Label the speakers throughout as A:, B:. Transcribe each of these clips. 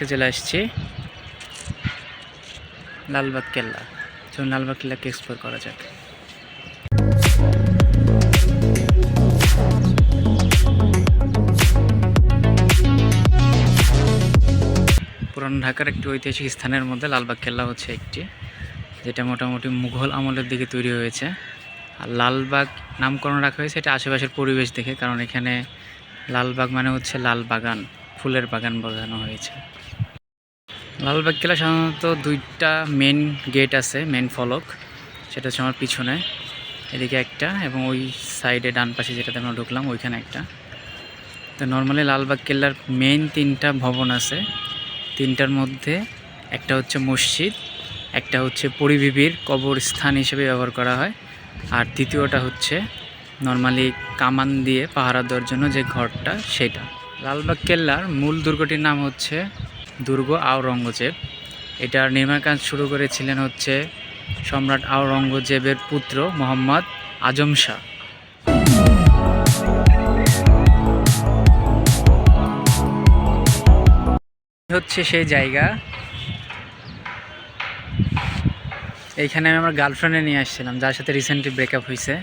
A: আজকে চলে আসছি লালবাগ কেল্লা। চলুন লালবাগ কেল্লাকে এক্সপ্লোর করা যাক। পুরান ঢাকার একটি ঐতিহাসিক স্থানের মধ্যে লালবাগ কেল্লা হচ্ছে একটি, যেটা মোটামুটি মুঘল আমলের দিকে তৈরি হয়েছে। আর লালবাগ নামকরণ রাখা হয়েছে এটা আশেপাশের পরিবেশ দেখে, কারণ এখানে লালবাগ মানে হচ্ছে লাল বাগান ফুলের বাগান বাগানো হয়েছে। লালবাগ কেল্লা সাধারণত দুইটা মেন গেট আছে মেন ফলক। সেটা হচ্ছে আমার পিছনে, এদিকে একটা এবং ওই সাইডে ডান পাশে যেটাতে আমরা ঢুকলাম, ওইখানে একটা। তো নর্মালি লালবাগ কেল্লার মেন তিনটা ভবন আছে। তিনটার মধ্যে একটা হচ্ছে মসজিদ, একটা হচ্ছে পরিবিবির কবরস্থান হিসেবে ব্যবহার করা হয়। আর দ্বিতীয়টা হচ্ছে নর্মালি কামান দিয়ে পাহারা দেওয়ার জন্য যে ঘরটা, সেটা। লালবাগ কেল্লার মূল দুর্গটির নাম হচ্ছে দুর্গ আওরঙ্গজেব। এটার নির্মাণ কাজ শুরু করেছিলেন হচ্ছে সম্রাট আওরঙ্গজেবের পুত্র মোহাম্মদ আজম শাহ। হচ্ছে সেই জায়গা। এইখানে আমি আমার গার্লফ্রেন্ডে নিয়ে আসছিলাম, যার সাথে রিসেন্টলি ব্রেকআপ হয়েছে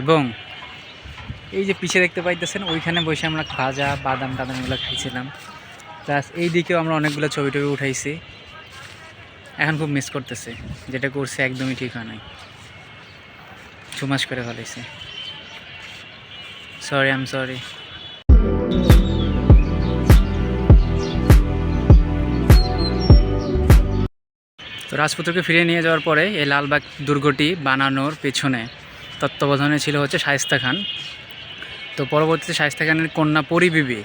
A: এবং এই যে পিছে দেখতে পাইতেছেন, ওইখানে বসে আমরা খাজা বাদাম টাদাম এগুলো খাইছিলাম। প্লাস এই দিকেও আমরা অনেকগুলো ছবি টবি উঠাইছি। এখন খুব মিস করতেছে, যেটা করছে একদমই ঠিক হয় নাই। ছুমাস করে ফেলেছে সরি আম সরি তো রাজপুত্রকে ফিরিয়ে নিয়ে যাওয়ার পরে এই লালবাগ দুর্গটি বানানোর পেছনে তত্ত্বাবধানে ছিল হচ্ছে শায়েস্তা খান। তো পরবর্তীতে শায়েস্তা খানের কন্যা পরিবিবি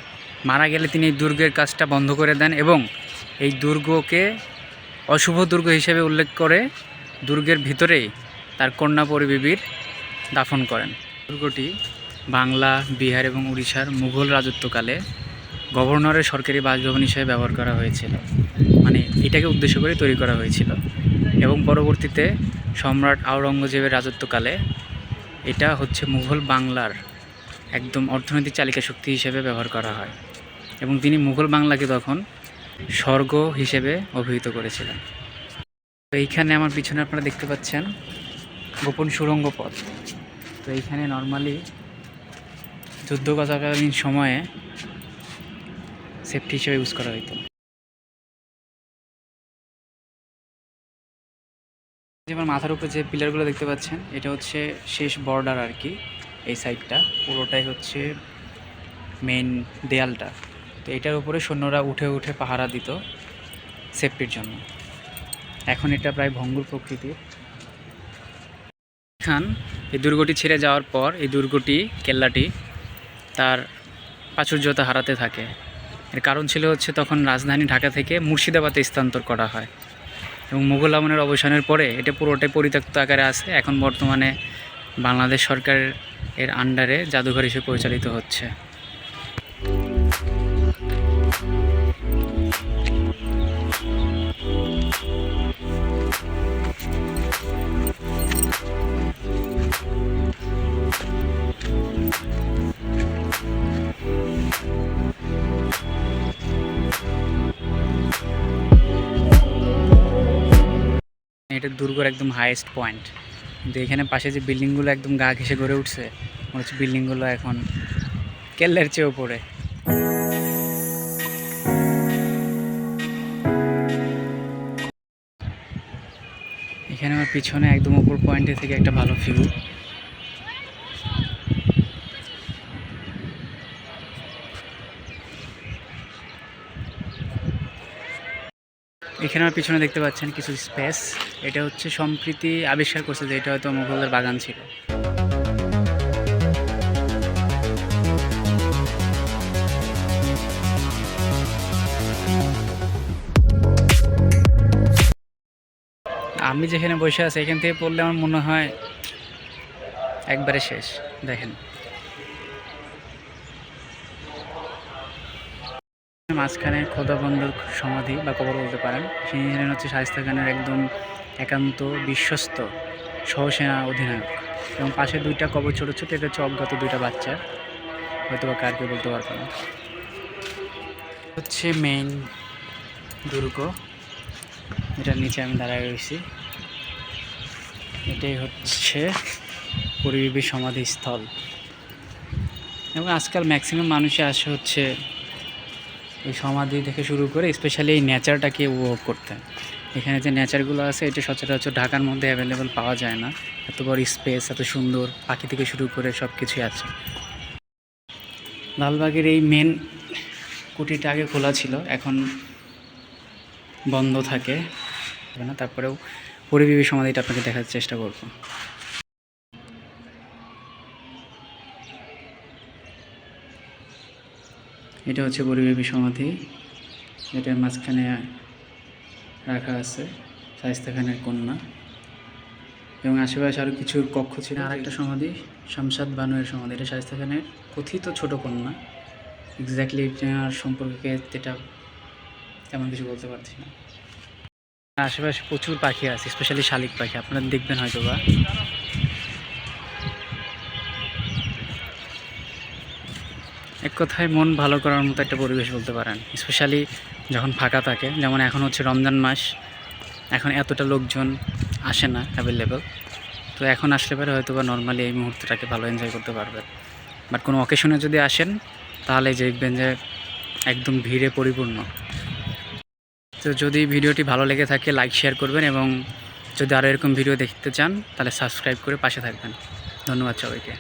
A: মারা গেলে তিনি এই দুর্গের কাজটা বন্ধ করে দেন এবং এই দুর্গকে অশুভ দুর্গ হিসেবে উল্লেখ করে দুর্গের ভিতরেই তার কন্যা পরিবিবির দাফন করেন। দুর্গটি বাংলা, বিহার এবং উড়িষ্যার মুঘল রাজত্বকালে গভর্নরের সরকারি বাসভবন হিসেবে ব্যবহার করা হয়েছিল। মানে এটাকে উদ্দেশ্য করে তৈরি করা হয়েছিল এবং পরবর্তীতে সম্রাট আওরঙ্গজেবের রাজত্বকালে এটা হচ্ছে মুঘল বাংলার একদম অর্থনৈতিক চালিকা শক্তি হিসেবে ব্যবহার করা হয় এবং তিনি মুঘল বাংলাকে তখন স্বর্গ হিসেবে অভিহিত করেছিলেন। তো এইখানে আমার পিছনে আপনারা দেখতে পাচ্ছেন গোপন সুড়ঙ্গ পথ। তো এইখানে নর্মালি যুদ্ধ চলাকালীন সময়ে সেফটি হিসেবে ইউজ করা হতো যেমন মাথার উপরে যে পিলারগুলো দেখতে পাচ্ছেন, এটা হচ্ছে শেষ বর্ডার আর কি। এই সাইডটা, পুরোটাই হচ্ছে মেন দেয়ালটা। তো এটার উপরে সৈন্যরা উঠে উঠে পাহারা দিত সেফটির জন্য। এখন এটা প্রায় ভঙ্গুর প্রকৃতির। খান, এই দুর্গটি ছেড়ে যাওয়ার পর এই দুর্গটি, কেল্লাটি, তার প্রাচুর্যতা হারাতে থাকে। এর কারণ ছিল হচ্ছে তখন রাজধানী ঢাকা থেকে মুর্শিদাবাদে স্থানান্তর করা হয়। এবং মুঘল আমলের অবসানের পরে এটা পুরোটাই পরিত্যক্ত আকারে আছে। এখন বর্তমানে বাংলাদেশ সরকারের এর আন্ডারে জাদুঘর হিসেবে পরিচালিত হচ্ছে। এটা দুর্গর একদম হাইয়েস্ট পয়েন্ট কিন্তু এখানে পাশে যে বিল্ডিংগুলো একদম গা ঘেসে গড়ে উঠছে, মনে হচ্ছে বিল্ডিংগুলো এখন কেল্লার চেয়েও পড়ে এখানে আমার পিছনে একদম উপর পয়েন্টে থেকে একটা ভালো ভিউ এখানে আমার পিছনে দেখতে পাচ্ছেন কিছু স্পেস এটা হচ্ছে সম্প্রীতি আবিষ্কার করছে যে এটা হয়তো মুঘলদের বাগান ছিল। আমি যেখানে বসে আছি, এখান থেকে পড়লে আমার মনে হয় একবারে শেষ। দেখেন। মাঝখানে খোদাবন্দর সমাধি বা কবর বলতে পারেন। তিনি ছিলেন হচ্ছে শাহিস্তা খানের একদম একান্ত বিশ্বস্ত সহসেনা অধিনায়ক। এবং পাশে দুইটা কবর ছোটো ছোটো, এটা হচ্ছে অজ্ঞাত দুইটা বাচ্চা। হয়তো বা কার কেউ বলতে পারব না। হচ্ছে মেইন দুর্গ। এটার নিচে আমি দাঁড়ায় রয়েছি। এটাই হচ্ছে পরিবেবী সমাধিস্থল। এবং আজকাল ম্যাক্সিমাম মানুষই আসে হচ্ছে এই সমাধি থেকে শুরু করে স্পেশালি এই নেচারটাকে উপভোগ করতে। এখানে যে নেচারগুলো আছে, এটা সচরাচর ঢাকার মধ্যে অ্যাভেলেবেল পাওয়া যায় না। এত বড় স্পেস এত সুন্দর পাখি থেকে শুরু করে সব কিছুই আছে। লালবাগের এই মেন কুটিটা আগে খোলা ছিল, এখন বন্ধ থাকে। না তারপরেও পরিবেবী সমাধিটা আপনাকে দেখার চেষ্টা করব। এটা হচ্ছে পরিবেবী সমাধি। এটার মাঝখানে রাখা আছে শাইস্তা খানের কন্যা। এবং আশেপাশে আরও কিছু কক্ষ ছিল। আর একটা সমাধি, শামসাদ বানুয়ের সমাধি। এটা শাইস্তা খানের কথিত ছোট কন্যা। এক্স্যাক্টলি আর সম্পর্কে এটা তেমন কিছু বলতে পারছি না। আশেপাশে প্রচুর পাখি আছে স্পেশালি শালিক পাখি। আপনারা দেখবেন হয়তো বা এক কথায় মন ভালো করার মতো একটা পরিবেশ বলতে পারেন স্পেশালি যখন ফাঁকা থাকে। যেমন এখন হচ্ছে রমজান মাস, এখন এতটা লোকজন আসে না অ্যাভেলেবেল তো এখন আসলে পরে হয়তো বা নর্মালি এই মুহূর্তটাকে ভালো এনজয় করতে পারবেন। বাট কোনো অকেশনে যদি আসেন, তাহলে দেখবেন যে একদম ভিড়ে পরিপূর্ণ। তো যদি ভিডিওটি ভালো লেগে থাকে লাইক শেয়ার করবেন এবং যদি আরও এরকম ভিডিও দেখতে চান, তাহলে সাবস্ক্রাইব করে পাশে থাকবেন। ধন্যবাদ সবাইকে।